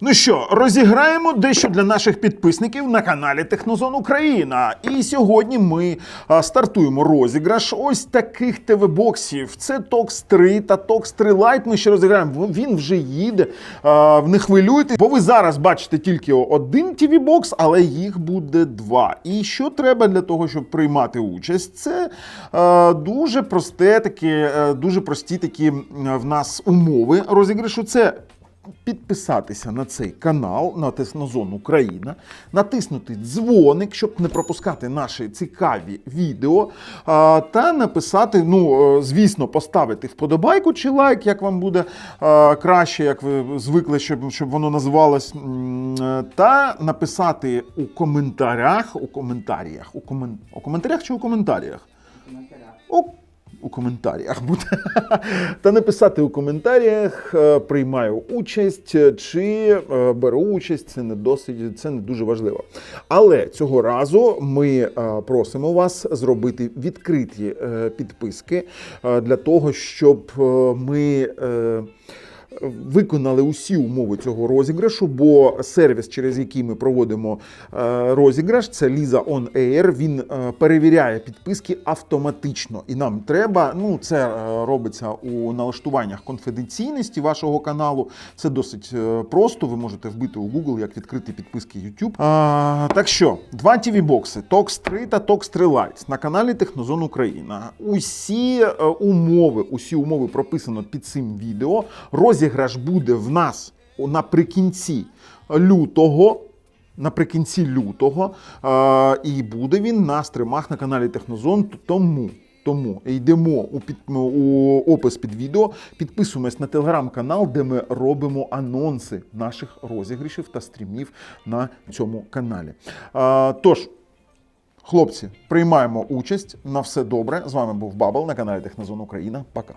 Ну що, розіграємо дещо для наших підписників на каналі Технозон Україна. І сьогодні ми а, стартуємо розіграш ось таких ТВ-боксів. Це TOX 3 та TOX 3 Lite. Ми ще розіграємо. Він вже їде. А, не хвилюйтесь, бо ви зараз бачите тільки один TV-бокс, але їх буде два. І що треба для того, щоб приймати участь? Це е, дуже просте, такі, е, дуже прості такі в нас умови розіграшу. Це підписатися на цей канал на Теснозон Україна, натиснути дзвоник, щоб не пропускати наші цікаві відео, та написати, ну, е, звісно, поставити вподобайку чи лайк, як вам буде краще, як ви звикли, щоб, щоб воно називалось, е, та написати у коментарях, у коментарях, у, комен... у коментарях чи у коментарях? У, у коментарях буде. Та написати у коментарях, е, приймаю участь е, чи е, беру участь. Це не досить, це не дуже важливо. Але цього разу ми просимо вас зробити відкриті підписки для того, щоб ми. Виконали усі умови цього розіграшу, бо сервіс, через який ми проводимо е, розіграш, це Lisa On Air, Він е, перевіряє підписки автоматично. І нам треба, ну це е, робиться у налаштуваннях конфіденційності вашого каналу. Це досить просто. Ви можете вбити у Google, як відкрити підписки YouTube. А, так що, два tv бокси TOX 3 та TOX 3 Lite на каналі Технозон Україна. Усі умови, усі умови прописано під цим відео. Розіграш буде в нас наприкінці лютого. Наприкінці лютого, і буде він на стримах на каналі Технозон. Тому тому йдемо у під у опис під відео, підписуємось на телеграм-канал, де ми робимо анонси наших розіграшів та стрімів на цьому каналі. Тож. Хлопці, приймаємо участь на все добре. З вами був Бабл на каналі Технозон Україна. Пока.